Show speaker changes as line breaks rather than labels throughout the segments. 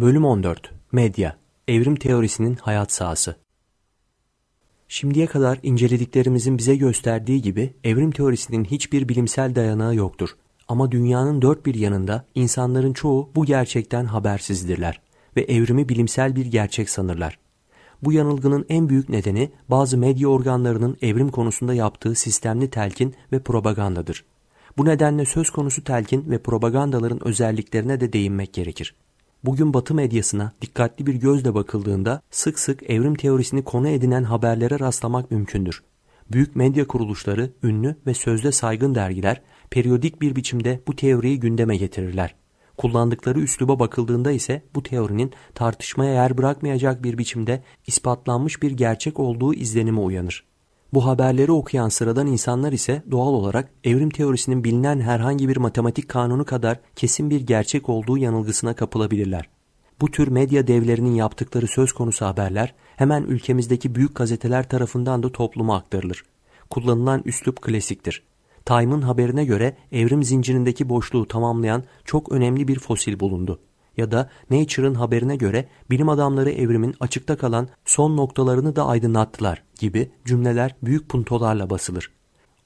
Bölüm 14 Medya Evrim teorisinin hayat sahası Şimdiye kadar incelediklerimizin bize gösterdiği gibi evrim teorisinin hiçbir bilimsel dayanağı yoktur. Ama dünyanın dört bir yanında insanların çoğu bu gerçekten habersizdirler ve evrimi bilimsel bir gerçek sanırlar. Bu yanılgının en büyük nedeni bazı medya organlarının evrim konusunda yaptığı sistemli telkin ve propagandadır. Bu nedenle söz konusu telkin ve propagandaların özelliklerine de değinmek gerekir. Bugün Batı medyasına dikkatli bir gözle bakıldığında sık sık evrim teorisini konu edinen haberlere rastlamak mümkündür. Büyük medya kuruluşları, ünlü ve sözde saygın dergiler periyodik bir biçimde bu teoriyi gündeme getirirler. Kullandıkları üsluba bakıldığında ise bu teorinin tartışmaya yer bırakmayacak bir biçimde ispatlanmış bir gerçek olduğu izlenimi uyanır. Bu haberleri okuyan sıradan insanlar ise doğal olarak evrim teorisinin bilinen herhangi bir matematik kanunu kadar kesin bir gerçek olduğu yanılgısına kapılabilirler. Bu tür medya devlerinin yaptıkları söz konusu haberler hemen ülkemizdeki büyük gazeteler tarafından da topluma aktarılır. Kullanılan üslup klasiktir. Time'ın haberine göre evrim zincirindeki boşluğu tamamlayan çok önemli bir fosil bulundu. Ya da Nature'ın haberine göre bilim adamları evrimin açıkta kalan son noktalarını da aydınlattılar gibi cümleler büyük puntolarla basılır.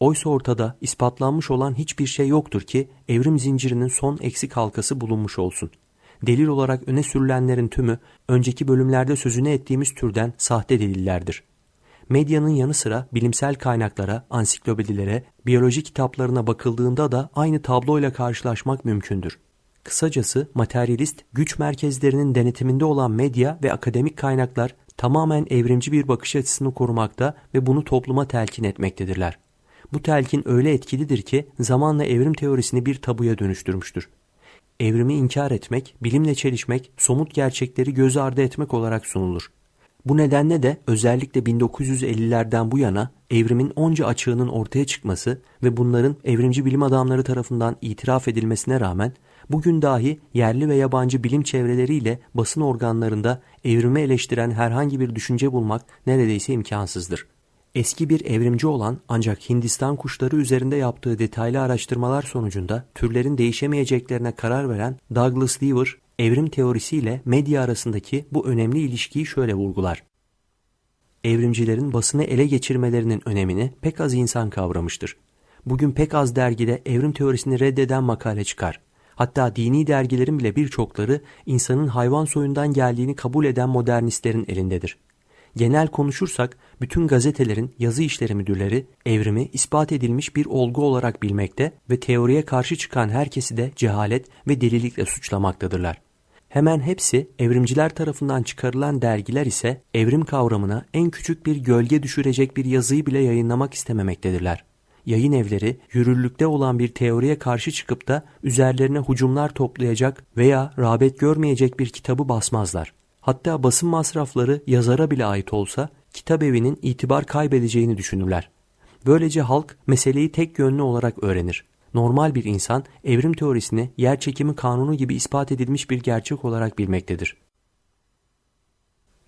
Oysa ortada ispatlanmış olan hiçbir şey yoktur ki evrim zincirinin son eksik halkası bulunmuş olsun. Delil olarak öne sürülenlerin tümü önceki bölümlerde sözünü ettiğimiz türden sahte delillerdir. Medyanın yanı sıra bilimsel kaynaklara, ansiklopedilere, biyoloji kitaplarına bakıldığında da aynı tabloyla karşılaşmak mümkündür. Kısacası materyalist güç merkezlerinin denetiminde olan medya ve akademik kaynaklar tamamen evrimci bir bakış açısını korumakta ve bunu topluma telkin etmektedirler. Bu telkin öyle etkilidir ki zamanla evrim teorisini bir tabuya dönüştürmüştür. Evrimi inkar etmek, bilimle çelişmek, somut gerçekleri göz ardı etmek olarak sunulur. Bu nedenle de özellikle 1950'lerden bu yana evrimin onca açığının ortaya çıkması ve bunların evrimci bilim adamları tarafından itiraf edilmesine rağmen bugün dahi yerli ve yabancı bilim çevreleriyle basın organlarında evrimi eleştiren herhangi bir düşünce bulmak neredeyse imkansızdır. Eski bir evrimci olan ancak Hindistan kuşları üzerinde yaptığı detaylı araştırmalar sonucunda türlerin değişemeyeceklerine karar veren Douglas Lever, evrim teorisiyle medya arasındaki bu önemli ilişkiyi şöyle vurgular. Evrimcilerin basını ele geçirmelerinin önemini pek az insan kavramıştır. Bugün pek az dergide evrim teorisini reddeden makale çıkar. Hatta dini dergilerin bile birçokları insanın hayvan soyundan geldiğini kabul eden modernistlerin elindedir. Genel konuşursak bütün gazetelerin yazı işleri müdürleri evrimi ispat edilmiş bir olgu olarak bilmekte ve teoriye karşı çıkan herkesi de cehalet ve delilikle suçlamaktadırlar. Hemen hepsi evrimciler tarafından çıkarılan dergiler ise evrim kavramına en küçük bir gölge düşürecek bir yazıyı bile yayınlamak istememektedirler. Yayın evleri yürürlükte olan bir teoriye karşı çıkıp da üzerlerine hücumlar toplayacak veya rağbet görmeyecek bir kitabı basmazlar. Hatta basın masrafları yazara bile ait olsa kitap evinin itibar kaybedeceğini düşünürler. Böylece halk meseleyi tek yönlü olarak öğrenir. Normal bir insan evrim teorisini yer çekimi kanunu gibi ispat edilmiş bir gerçek olarak bilmektedir.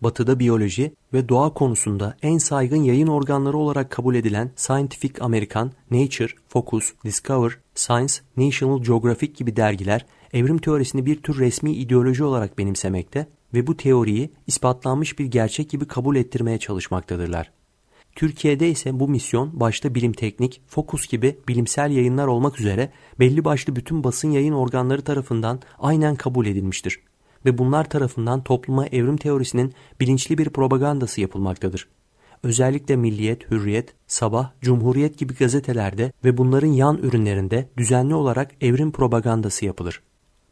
Batı'da biyoloji ve doğa konusunda en saygın yayın organları olarak kabul edilen Scientific American, Nature, Focus, Discover, Science, National Geographic gibi dergiler evrim teorisini bir tür resmi ideoloji olarak benimsemekte ve bu teoriyi ispatlanmış bir gerçek gibi kabul ettirmeye çalışmaktadırlar. Türkiye'de ise bu misyon başta bilim teknik, fokus gibi bilimsel yayınlar olmak üzere belli başlı bütün basın yayın organları tarafından aynen kabul edilmiştir. Ve bunlar tarafından topluma evrim teorisinin bilinçli bir propagandası yapılmaktadır. Özellikle Milliyet, Hürriyet, Sabah, Cumhuriyet gibi gazetelerde ve bunların yan ürünlerinde düzenli olarak evrim propagandası yapılır.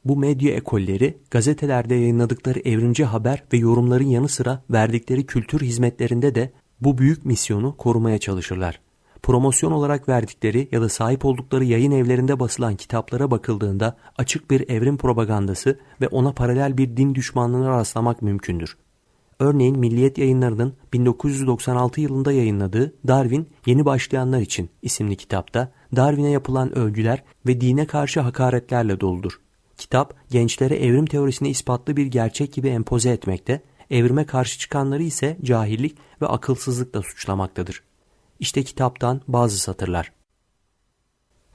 Bu medya ekolleri gazetelerde yayınladıkları evrimci haber ve yorumların yanı sıra verdikleri kültür hizmetlerinde de bu büyük misyonu korumaya çalışırlar. Promosyon olarak verdikleri ya da sahip oldukları yayın evlerinde basılan kitaplara bakıldığında açık bir evrim propagandası ve ona paralel bir din düşmanlığına rastlamak mümkündür. Örneğin Milliyet Yayınları'nın 1996 yılında yayınladığı Darwin Yeni Başlayanlar için isimli kitapta Darwin'e yapılan övgüler ve dine karşı hakaretlerle doludur. Kitap gençlere evrim teorisini ispatlı bir gerçek gibi empoze etmekte, evrime karşı çıkanları ise cahillik ve akılsızlıkla suçlamaktadır. İşte kitaptan bazı satırlar.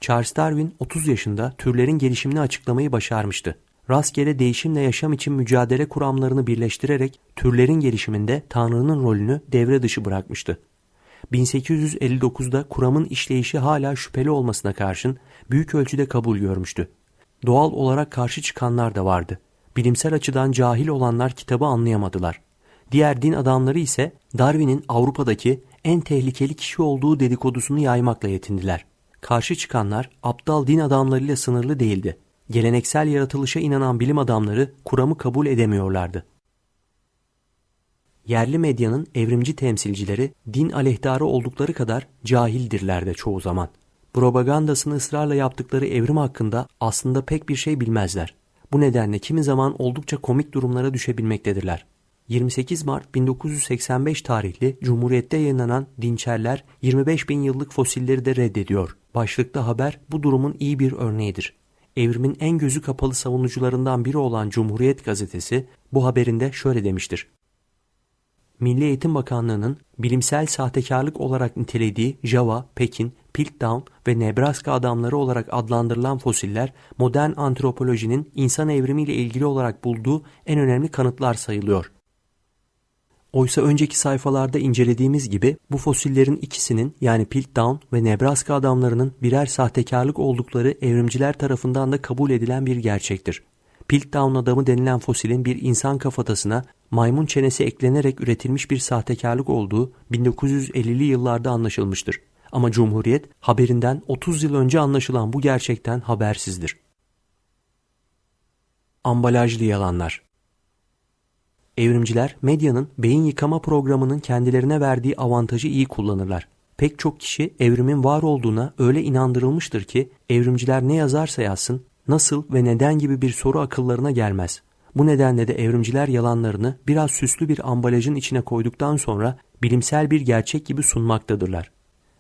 Charles Darwin 30 yaşında türlerin gelişimini açıklamayı başarmıştı. rastgele değişimle yaşam için mücadele kuramlarını birleştirerek türlerin gelişiminde Tanrı'nın rolünü devre dışı bırakmıştı. 1859'da kuramın işleyişi hala şüpheli olmasına karşın büyük ölçüde kabul görmüştü. Doğal olarak karşı çıkanlar da vardı. Bilimsel açıdan cahil olanlar kitabı anlayamadılar. Diğer din adamları ise Darwin'in Avrupa'daki en tehlikeli kişi olduğu dedikodusunu yaymakla yetindiler. Karşı çıkanlar aptal din adamlarıyla sınırlı değildi. Geleneksel yaratılışa inanan bilim adamları kuramı kabul edemiyorlardı. Yerli medyanın evrimci temsilcileri din aleyhtarı oldukları kadar cahildirler de çoğu zaman. Propagandasını ısrarla yaptıkları evrim hakkında aslında pek bir şey bilmezler. Bu nedenle kimi zaman oldukça komik durumlara düşebilmektedirler. 28 Mart 1985 tarihli Cumhuriyet'te yayınlanan Dinçerler 25 bin yıllık fosilleri de reddediyor. Başlıkta haber bu durumun iyi bir örneğidir. Evrimin en gözü kapalı savunucularından biri olan Cumhuriyet gazetesi bu haberinde şöyle demiştir. Milli Eğitim Bakanlığı'nın bilimsel sahtekarlık olarak nitelediği Java, Pekin, Piltdown ve Nebraska adamları olarak adlandırılan fosiller modern antropolojinin insan evrimiyle ilgili olarak bulduğu en önemli kanıtlar sayılıyor. Oysa önceki sayfalarda incelediğimiz gibi bu fosillerin ikisinin yani Piltdown ve Nebraska adamlarının birer sahtekarlık oldukları evrimciler tarafından da kabul edilen bir gerçektir. Piltdown adamı denilen fosilin bir insan kafatasına maymun çenesi eklenerek üretilmiş bir sahtekarlık olduğu 1950'li yıllarda anlaşılmıştır. Ama Cumhuriyet haberinden 30 yıl önce anlaşılan bu gerçekten habersizdir. Ambalajlı yalanlar Evrimciler medyanın beyin yıkama programının kendilerine verdiği avantajı iyi kullanırlar. Pek çok kişi evrimin var olduğuna öyle inandırılmıştır ki evrimciler ne yazarsa yazsın nasıl ve neden gibi bir soru akıllarına gelmez. Bu nedenle de evrimciler yalanlarını biraz süslü bir ambalajın içine koyduktan sonra bilimsel bir gerçek gibi sunmaktadırlar.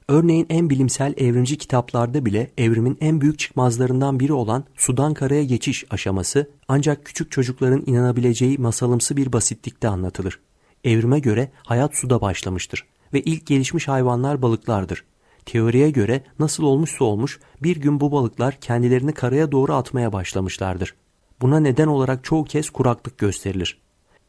Örneğin en bilimsel evrimci kitaplarda bile evrimin en büyük çıkmazlarından biri olan sudan karaya geçiş aşaması ancak küçük çocukların inanabileceği masalımsı bir basitlikte anlatılır. Evrime göre hayat suda başlamıştır ve ilk gelişmiş hayvanlar balıklardır. Teoriye göre nasıl olmuşsa olmuş bir gün bu balıklar kendilerini karaya doğru atmaya başlamışlardır. Buna neden olarak çoğu kez kuraklık gösterilir.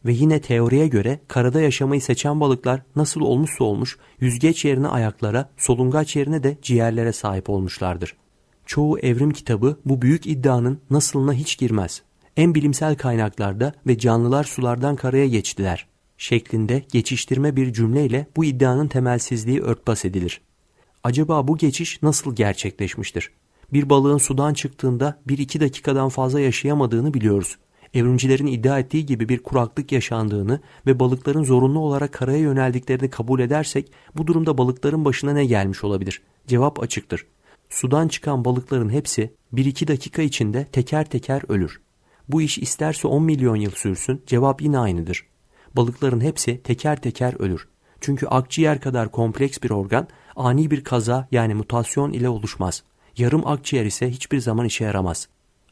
Ve yine teoriye göre karada yaşamayı seçen balıklar nasıl olmuşsa olmuş yüzgeç yerine ayaklara, solungaç yerine de ciğerlere sahip olmuşlardır. Çoğu evrim kitabı bu büyük iddianın nasılına hiç girmez. En bilimsel kaynaklarda ve canlılar sulardan karaya geçtiler şeklinde geçiştirme bir cümleyle bu iddianın temelsizliği örtbas edilir. Acaba bu geçiş nasıl gerçekleşmiştir? Bir balığın sudan çıktığında 1-2 dakikadan fazla yaşayamadığını biliyoruz. Evrimcilerin iddia ettiği gibi bir kuraklık yaşandığını ve balıkların zorunlu olarak karaya yöneldiklerini kabul edersek bu durumda balıkların başına ne gelmiş olabilir? Cevap açıktır. Sudan çıkan balıkların hepsi 1-2 dakika içinde teker teker ölür. Bu iş isterse 10 milyon yıl sürsün cevap yine aynıdır. Balıkların hepsi teker teker ölür. Çünkü akciğer kadar kompleks bir organ ani bir kaza yani mutasyon ile oluşmaz. Yarım akciğer ise hiçbir zaman işe yaramaz.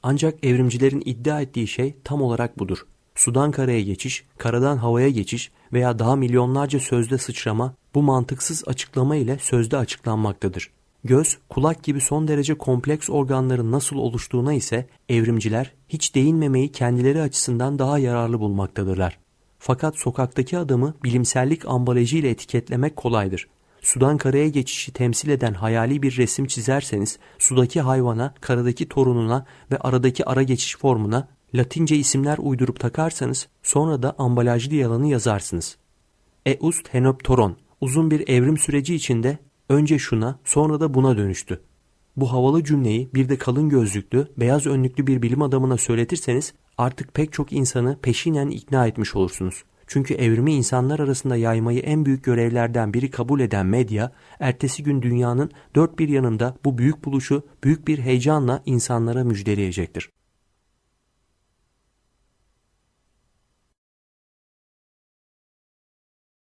Ancak evrimcilerin iddia ettiği şey tam olarak budur. Sudan karaya geçiş, karadan havaya geçiş veya daha milyonlarca sözde sıçrama bu mantıksız açıklama ile sözde açıklanmaktadır. Göz, kulak gibi son derece kompleks organların nasıl oluştuğuna ise evrimciler hiç değinmemeyi kendileri açısından daha yararlı bulmaktadırlar. Fakat sokaktaki adamı bilimsellik ambalajı ile etiketlemek kolaydır. Sudan karaya geçişi temsil eden hayali bir resim çizerseniz sudaki hayvana, karadaki torununa ve aradaki ara geçiş formuna Latince isimler uydurup takarsanız sonra da ambalajlı yalanı yazarsınız. Eust henoptoron uzun bir evrim süreci içinde önce şuna sonra da buna dönüştü. Bu havalı cümleyi bir de kalın gözlüklü, beyaz önlüklü bir bilim adamına söyletirseniz artık pek çok insanı peşinen ikna etmiş olursunuz. Çünkü evrimi insanlar arasında yaymayı en büyük görevlerden biri kabul eden medya, ertesi gün dünyanın dört bir yanında bu büyük buluşu büyük bir heyecanla insanlara müjdeleyecektir.